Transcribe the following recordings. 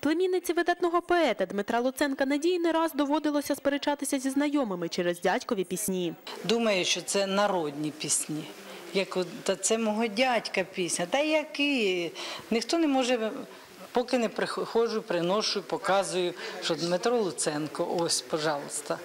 Племінниці видатного поета Дмитра Луценка Надії не раз доводилося сперечатися зі знайомими через дядькові пісні. Думаю, що це народні пісні. Як та це мого дядька пісня. Та які? Ніхто не може, поки не приходжу, приношу, показую, що Дмитро Луценко, ось, пожалуйста.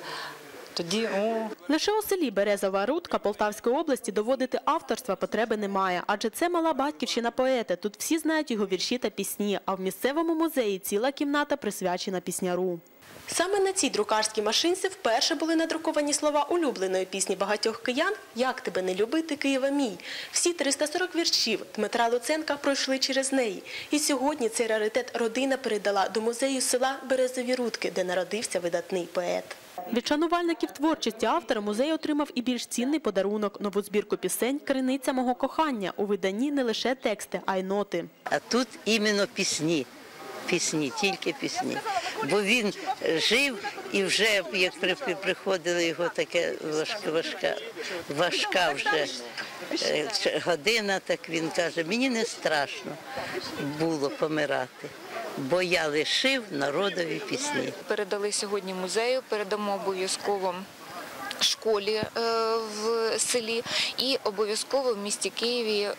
Тоді, о, Лише у селі Березова Рудка Полтавської області доводити авторства потреби немає, адже це мала батьківщина поета. Тут всі знають його вірші та пісні, а в місцевому музеї ціла кімната присвячена пісняру. Саме на цій друкарській машинці вперше були надруковані слова улюбленої пісні багатьох киян «Як тебе не любити, Києва мій». Всі 340 віршів Дмитра Луценка пройшли через неї. І сьогодні цей раритет родина передала до музею села Березові Рудки, де народився видатний поет. Від шанувальників творчості автора музей отримав і більш цінний подарунок – нову збірку пісень «Криниця мого кохання». У виданні не лише тексти, а й ноти. А тут іменно пісні. Пісні, тільки пісні. Бо він жив і вже, як при- при- приходила його таке важка, важка, важка вже е, година, так він каже, мені не страшно було помирати, бо я лишив народові пісні. передали сьогодні музею, передамо обов'язково школі е, в селі і обов'язково в місті Києві е,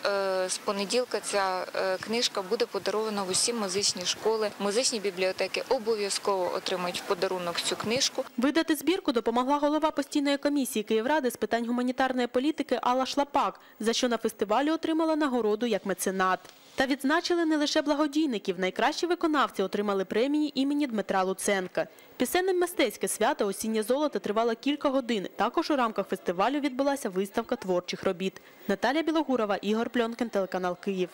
з понеділка ця е, книжка буде подарована в усі музичні школи. Музичні бібліотеки обов'язково отримають в подарунок цю книжку. Видати збірку допомогла голова постійної комісії Київради з питань гуманітарної політики Алла Шлапак, за що на фестивалі отримала нагороду як меценат. Та відзначили не лише благодійників. Найкращі виконавці отримали премії імені Дмитра Луценка. Пісенне мистецьке свято «Осіннє золото» тривало кілька годин. Також у рамках фестивалю відбулася виставка творчих робіт. Наталя Білогурова, Ігор Пльонкін, телеканал Київ.